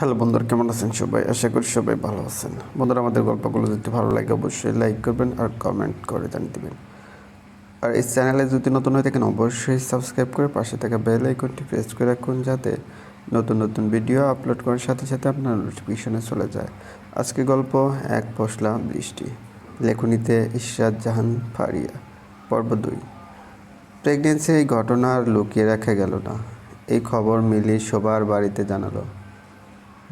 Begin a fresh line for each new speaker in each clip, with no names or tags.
Hello বন্ধুরা, কেমন আছেন সবাই? আশা করি সবাই ভালো আছেন। বন্ধুরা, আমাদের গল্পগুলো যদি ভালো লাগে, অবশ্যই লাইক করবেন আর কমেন্ট করে জানিয়ে দেবেন। আর এই চ্যানেলে যদি নতুন হয়ে থাকেন, অবশ্যই সাবস্ক্রাইব করে পাশে থাকা বেল আইকনটি প্রেস করে রাখুন, যাতে নতুন নতুন ভিডিও আপলোড করার সাথে সাথে আপনার নোটিফিকেশনে চলে যায়। আজকে গল্প, এক পশলা বৃষ্টি। লেখনীতে ইশরাত জাহান ফারিয়া, পর্ব দুই। প্রেগনেন্সির এই ঘটনা আর লুকিয়ে রাখা গেল না। এই খবর মিলি সবার বাড়িতে জানালো।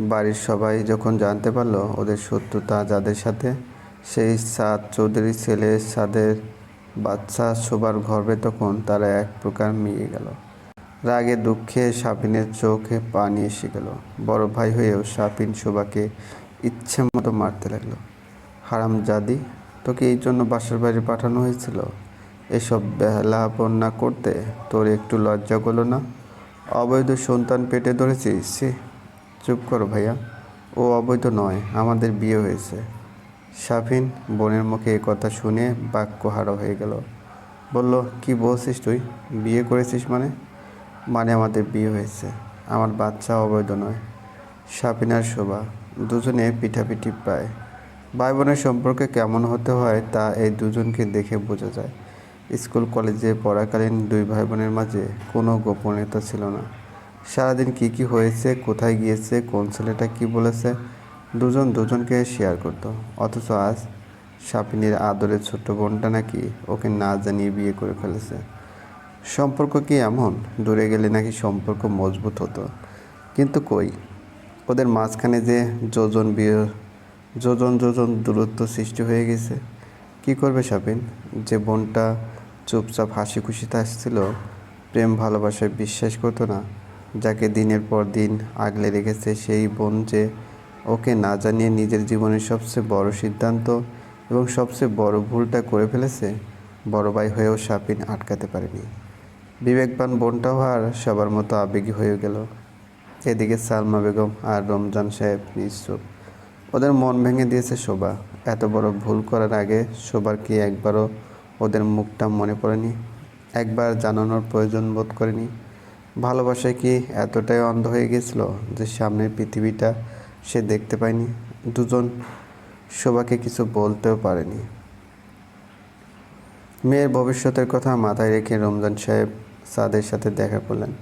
বাড়ির সবাই যখন জানতে পারল ওদের শত্রুতা যাদের সাথে, সেই সাদ চৌধুরী ছেলে সাদের বাচ্চা শোবার গর্বে তখন তারা এক প্রকার মিয়ে গেল। রাগে দুঃখে সাপিনের চোখে পানি এসে গেল। বড় ভাই হয়েও সাপিন শোভাকে ইচ্ছে মতো মারতে লাগল। হারাম জাদি তোকে এই জন্য বাসার বাড়ি পাঠানো হয়েছিল? এসব বেলা বন্যা করতে তোর একটু লজ্জা করল না? অবৈধ সন্তান পেটে ধরেছিস? চুপ করো ভাইয়া। ও অবৈধ নয়, আমাদের বিয়ে হয়েছে। সাফিন বোনের মুখে এ কথা শুনে বাক্য হারা হয়ে গেল। বলল, কি বলছিস তুই? বিয়ে করেছিস মানে? মানে আমাদের বিয়ে হয়েছে। আমার বাচ্চা অবৈধ নয়। সাফিন আর শোভা দুজনে পিঠাপিঠি প্রায়। ভাই বোনের সম্পর্কে কেমন হতে হয় তা এই দুজনকে দেখে বোঝা যায়। স্কুল, কলেজে পড়াকালীন দুই ভাই বোনের মাঝে কোনো গোপনীয়তা ছিল না। সারাদিন কি কি হয়েছে, কোথায় গিয়েছে, কোন ছেলেটা কি বলেছে, দুজন দুজনকে শেয়ার করতো অথচ আজ সাপিনীর আদরের ছোট্ট বোনটা নাকি ওকে না জানিয়ে বিয়ে করে ফেলেছে। সম্পর্ক কি এমন? দূরে গেলে নাকি সম্পর্ক মজবুত হতো। কিন্তু কই? ওদের মাঝখানে যে যোজন বিয়ে, যোজন যোজন দূরত্ব সৃষ্টি হয়ে গেছে। কি করবে সাপিন যে বোনটা চুপচাপ হাসি খুশিতে আসছিল, প্রেম, ভালোবাসায় বিশ্বাস করতো না যাকে দিনের পর দিন আগলে রেখেছে সেই বোন যে ওকে না জানিয়ে নিজের জীবনের সবচেয়ে বড় সিদ্ধান্ত এবং সবচেয়ে বড় ভুলটা করে ফেলেছে, বড় ভাই হয়েও সাপিন আটকাতে পারেনি। বিবেকবান বোনটাও আর সবার মতো আবেগী হয়ে গেল। এদিকে সালমা বেগম আর রমজান সাহেব নিশ্চুপ। ওদের মন ভেঙে দিয়েছে শোভা। এত বড় ভুল করার আগে শোবার কি একবারও ওদের মুখটা মনে পড়েনি? একবার জানানোর প্রয়োজন বোধ করেনি? ভালোবাসায় কি এতটাই অন্ধ হয়ে গেছিল যে সামনের পৃথিবীটা সে দেখতে পায়নি? দুজন শোভাকে কিছু বলতেও পারেনি। মেয়ের ভবিষ্যতের কথা মাথায় রেখে রমজান সাহেব সাদের সাথে দেখা করলেন।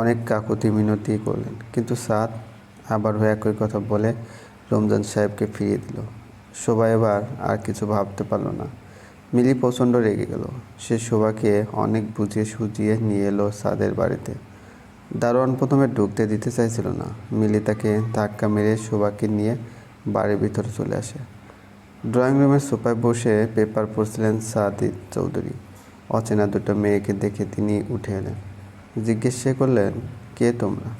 অনেক কাকুতি মিনতি করলেন, কিন্তু সাদ আবারও একই কথা বলে রমজান সাহেবকে ফিরিয়ে দিল। শোভা এবার আর কিছু ভাবতে পারল না। মিলি প্রচণ্ড রেগে গেল। সে শোভাকে অনেক বুঝিয়ে সুজিয়ে নিয়ে এলো সাদের বাড়িতে। দারোয়ান প্রথমে ঢুকতে দিতে চাইছিল না। মিলি তাকে ধাক্কা মেরে শোভাকে নিয়ে বাড়ির ভিতরে চলে আসে। ড্রয়িং রুমের সোফায় বসে পেপার পড়ছিলেন সাদিদ চৌধুরী। অচেনা দুটো মেয়েকে দেখে তিনি উঠে এলেন। জিজ্ঞেস করলেন, কে তোমরা?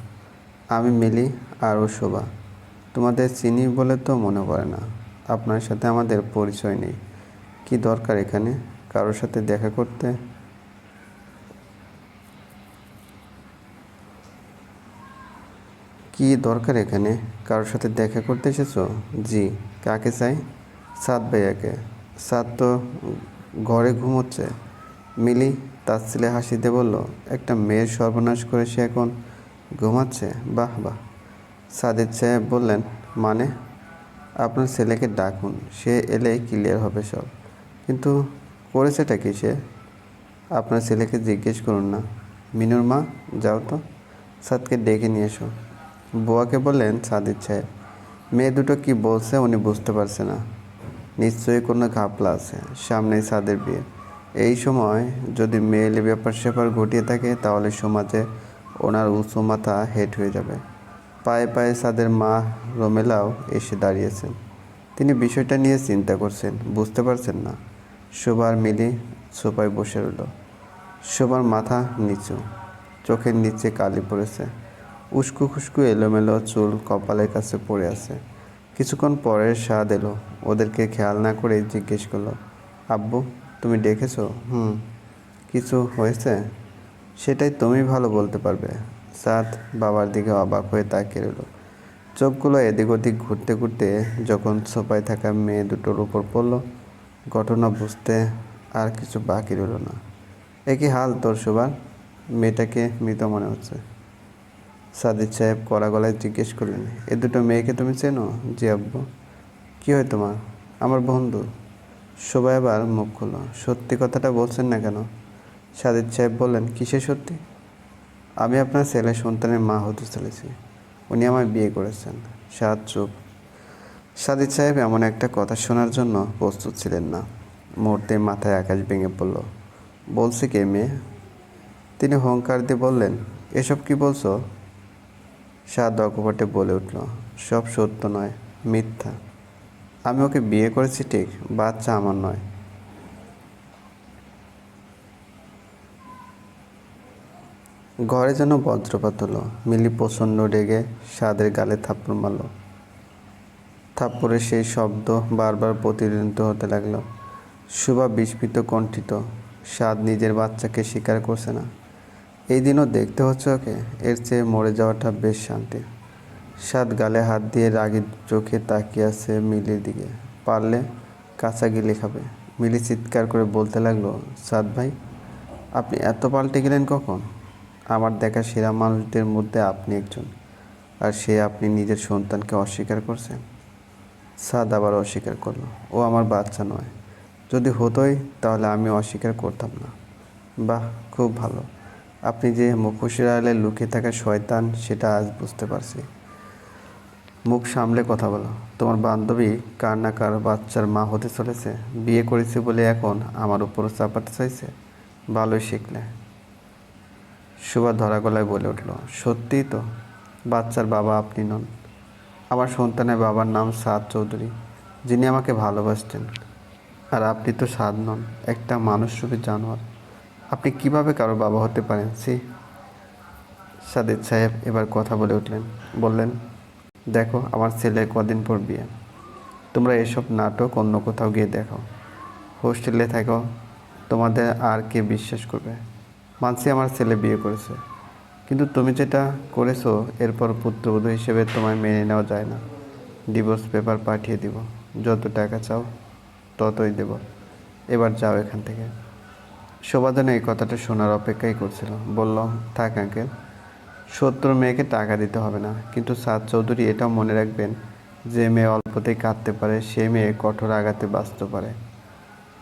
আমি মিলি আর ও শোভা। তোমাদের চিনি বলে তো মনে পড়ে না। আপনার সাথে আমাদের পরিচয় নেই। কি দরকার এখানে? কারোর সাথে দেখা করতে? কি দরকার এখানে? কারোর সাথে দেখা করতে এসেছ? জি, কাকে চাই? সাত ভাইয়াকে। সাত তো ঘরে ঘুমোচ্ছে। মিলি তার ছেলে হাসিতে বলল, একটা মেয়ের সর্বনাশ করে সে এখন ঘুমাচ্ছে? বাহ বাহ। সাদিদ সাহেব বললেন মানে? আপনার ছেলেকে ডাকুন, সে এলে ক্লিয়ার হবে সব। কিন্তু করেছেটা কি সে? আপনার ছেলেকে জিজ্ঞেস করুন না। মিনুর মা, যাও তো। সাদকে ডেকে নিয়ে এসো। বুয়াকে বললেন সাদিদ সাহেব, মেয়ে দুটো কি বলছে উনি বুঝতে পারছে না। নিশ্চয়ই কোনো ঘাপলা আছে, সামনেই সাদের বিয়ে। এই সময় যদি মেয়েলি ব্যাপার স্যাপার ঘটিয়ে থাকে, তাহলে সমাজে ওনার উঁচু মাথা হেট হয়ে যাবে। পায়ে পায়ে সাদের মা রোমেলাও এসে দাঁড়িয়েছেন। তিনি বিষয়টা নিয়ে চিন্তা করছেন, বুঝতে পারছেন না। শোভার মিলি সোফায় বসে রইল। শোভার মাথা নিচু, চোখের নিচে কালি পড়েছে। উস্কু খুস্কু এলোমেলো চুল কপালের কাছে পড়ে আছে। কিছুক্ষণ পরে স্বাদ এলো, ওদেরকে খেয়াল না করে জিজ্ঞেস করল, আব্বু, তুমি ডেকেছো? হুম, কিছু হয়েছে? সেটাই তুমি ভালো বলতে পারবে। সাদ বাবার দিকে অবাক হয়ে তাকিয়ে রইল। চোখগুলো এদিক ওদিক ঘুরতে ঘুরতে যখন সোফায় থাকা মেয়ে দুটোর উপর পড়ল ঘটনা বুঝতে আর কিছু বাকি রইল না। একই হাল তোর সবার মেয়েটাকে মৃত মনে হচ্ছে। সাদিদ সাহেব কড়া গলায় জিজ্ঞেস করলেন, এ দুটো মেয়েকে তুমি চেনো? জি আব্বু। কী হয় তোমার? আমার বন্ধু। সবাই আবার মুখ খুলল। সত্যি কথাটা বলছেন না কেন? সাদিদ সাহেব বললেন কিসে সত্যি? আমি আপনার ছেলে সন্তানের মা হতে চলেছি। উনি আমায় বিয়ে করেছেন। সাদ চুপ সাদিদ সাহেব এমন একটা কথা শোনার জন্য প্রস্তুত ছিলেন না। মুহূর্তে মাথায় আকাশ ভেঙে পড়ল। বলছে কে মেয়ে? তিনি হংকার দিয়ে বললেন, এসব কি বলছো? সাদ অকপটে বলে উঠল, সব সত্য নয়, মিথ্যা। আমি ওকে বিয়ে করেছি ঠিক, বাচ্চা আমার নয়। ঘরে যেন বজ্রপাত হলো, মিলি প্রচণ্ড রেগে সাদের গালে থাপ্পড় মারল। থাপ্পড়ে সেই শব্দ বারবার প্রতিধ্বনিত হতে লাগল। শুভা বিস্মিত কণ্ঠিত। সাদ নিজের বাচ্চাকে স্বীকার করছে না। এই দিনও দেখতে হচ্ছে ওকে? এর চেয়ে মরে যাওয়াটা বেশ শান্তি। সাদ গালে হাত দিয়ে রাগি চোখে তাকিয়ে আছে মিলির দিকে। পারলে কাঁচা গিলে খাবে মিলি চিৎকার করে বলতে লাগল সাদ ভাই, আপনি এত পাল্টে গেলেন কখন? আমার দেখা সেরা মানুষদের মধ্যে আপনি একজন। আর সে আপনি নিজের সন্তানকে অস্বীকার করছেন। সাদ আবার অস্বীকার করল, ও আমার বাচ্চা নয়। যদি হতোই, তাহলে আমি অস্বীকার করতাম না। বাহ, খুব ভালো। আপনি যে মুখোশের আড়ালে লুকিয়ে থাকা শয়তান, সেটা আজ বুঝতে পারছি। মুখ সামলে কথা বলো। তোমার বান্ধবী কার না কার বাচ্চার মা হতে চলেছে, বিয়ে করেছে বলে এখন আমার উপরও চাপাতে চাইছে? ভালোই শিখলে। সুভা ধরা গলায় বলে উঠল, সত্যিই তো, বাচ্চার বাবা আপনি নন। আমার সন্তানের বাবার নাম সাদ চৌধুরী, যিনি আমাকে ভালোবাসতেন। আর আপনি তো সাদ নন, একটা মানুষ মানুষরূপী জানোয়ার। আপনি কীভাবে কারও বাবা হতে পারেন সি সাদিদ সাহেব এবার কথা বলে উঠলেন, বললেন, দেখো, আমার ছেলে কদিন পর বিয়ে। তোমরা এসব নাটক অন্য কোথাও গিয়ে দেখো হোস্টেলে থাকো, তোমাদের আর কে বিশ্বাস করবে? মানসি আমার ছেলে বিয়ে করেছে। কিন্তু তুমি যেটা করেছ, এরপর পুত্রবধূ হিসেবে তোমায় মেনে নেওয়া যায় না। ডিভোর্স পেপার পাঠিয়ে দিব। যত টাকা চাও, ততই দেব। এবার যাও এখান থেকে। শোভাদনে এই কথাটা শোনার অপেক্ষাই করছিল। বলল, থাক, আঙ্কেল। শত্রুর মেয়েকে টাকা দিতে হবে না। কিন্তু সাদ চৌধুরী এটাও মনে রাখবেন, যে মেয়ে অল্পতেই কাঁদতে পারে, সে মেয়ে কঠোর আঘাতে বাঁচতে পারে।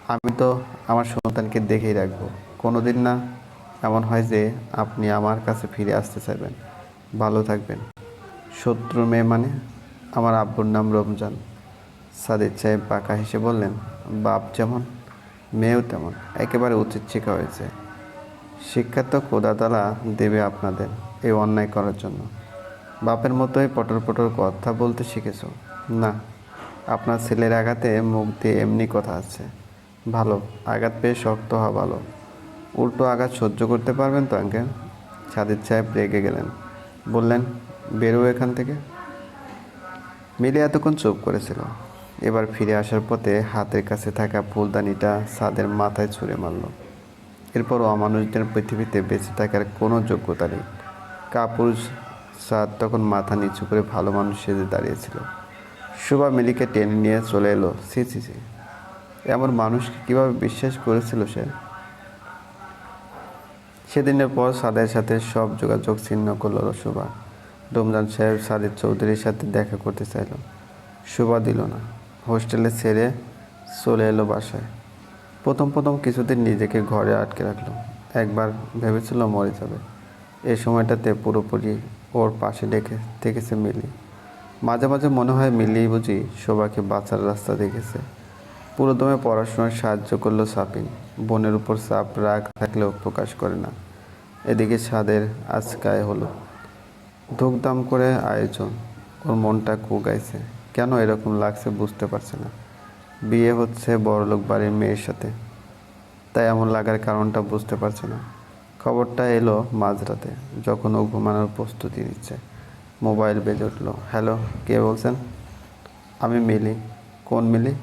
আমি তো আমার সন্তানকে দেখেই রাখব। কোনোদিন না হয় যে আপনি আমার কাছে ফিরে আসতে চাইবেন। ভালো থাকবেন। শত্রু মেয়ে মানে আমার আব্বুর নাম রমজান। সাদিদ সাহেব পাকা হেসে বললেন, বাপ যেমন, মেয়েও তেমন, একেবারে উচিত শিক্ষা হয়েছে। শিক্ষা তো কোদাতালা দেবে আপনাদের এই অন্যায় করার জন্য। বাপের মতোই পটর পটর কথা বলতে শিখেছ। না, আপনার ছেলের আঘাতে মুখ দিয়ে এমনি কথা আছে। ভালো, আঘাত পেয়ে শক্ত হওয়া ভালো। উল্টো আঘাত সহ্য করতে পারবেন তো আঙ্কেল সাদিদ সাহেব রেগে গেলেন। বললেন, বেরো এখান থেকে। মিলে এতক্ষণ চুপ করেছিল। এবার ফিরে আসার পথে হাতের কাছে থাকা ফুলদানিটা সাদের মাথায় ছুঁড়ে মারল। এরপর অমানুষদের পৃথিবীতে বেঁচে থাকার কোনো যোগ্যতা নেই। কাপুরুষ সাদ তখন মাথা নিচু করে ভালো মানুষ সেজে দাঁড়িয়েছিল। শুভা মিলিকে টেনে নিয়ে চলে এলো। সি সি সি এমন মানুষকে কীভাবে বিশ্বাস করেছিল সে? সেদিনের পর সাদের সাথে সব যোগাযোগ ছিন্ন করল সুভা রমজান সাহেব সাদিদ চৌধুরীর সাথে দেখা করতে চাইল। সুভা দিল না। হোস্টেলে ছেড়ে চলে এলো বাসায়। প্রথম প্রথম কিছুদিন নিজেকে ঘরে আটকে রাখল। একবার ভেবেছিল মরে যাবে। এই সময়টাতে পুরোপুরি ওর পাশে ডেকে দেখেছে মিলি। মাঝে মাঝে মনে হয় মিলি বুঝি শোভাকে বাঁচার রাস্তা দেখেছে। পুরোদমে পড়াশোনায় সাহায্য করল সাপিন। বোনের উপর চাপ রাগ থাকলেও প্রকাশ করে না। এদিকে ছাদের আজকায় হলো ধুকধাম করে আয়োজন। ওর মনটা কুগাইছে। কেন এরকম লাগছে বুঝতে পারছে না। বিয়ে হচ্ছে বড়লোক বাড়ির মেয়ের সাথে। তাই এমন লাগার কারণটা বুঝতে পারছে না। খবরটা এলো মাঝরাতে, যখন ও ঘুমানোর প্রস্তুতি নিচ্ছে। মোবাইল বেজে উঠল। হ্যালো, কে বলছেন? আমি মিলি। কোন মিলি?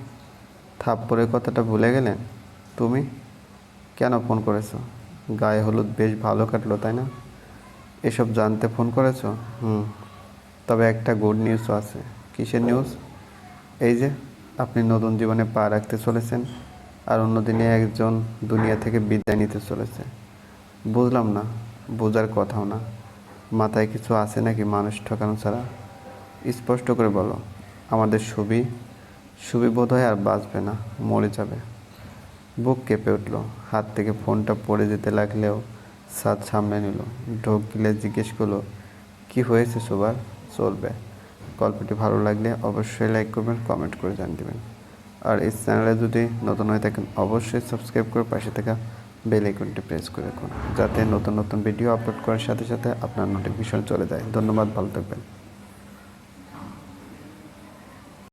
থাপ্পড়ের কথাটা ভুলে গেলেন? তুমি কেন ফোন করেছ? গায়ে হলুদ বেশ ভালো কাটলো, তাই না? এসব জানতে ফোন করেছ? হুম। তবে একটা গুড নিউজও আছে। কিসের নিউজ এই যে, আপনি নতুন জীবনে পা রাখতে চলেছেন আর অন্যদিনে একজন দুনিয়া থেকে বিদায় নিতে চলেছে। বুঝলাম না, বোঝার কথাও না। মাথায় কিছু আছে নাকি মানুষ ঠকানো ছাড়া? স্পষ্ট করে বলো, আমাদের সুবি সুবি বোধ হয় আর বাঁচবে না, মরে যাবে। বুক কেঁপে উঠল। হাত থেকে ফোনটা পড়ে যেতে লাগলেও সাদ সামনে নিল। ঢোক গিলে জিজ্ঞেস করল, কী হয়েছে সবার চলবে। গল্পটি ভালো লাগলে অবশ্যই লাইক করবেন, কমেন্ট করে জানিয়ে দেবেন। আর এই চ্যানেলে যদি নতুন হয়ে থাকেন, অবশ্যই সাবস্ক্রাইব করে পাশে থাকা বেল আইকনটি প্রেস করে রাখুন। যাতে নতুন নতুন ভিডিও আপলোড করার সাথে সাথে আপনার নোটিফিকেশন চলে যায়। ধন্যবাদ, ভালো থাকবেন।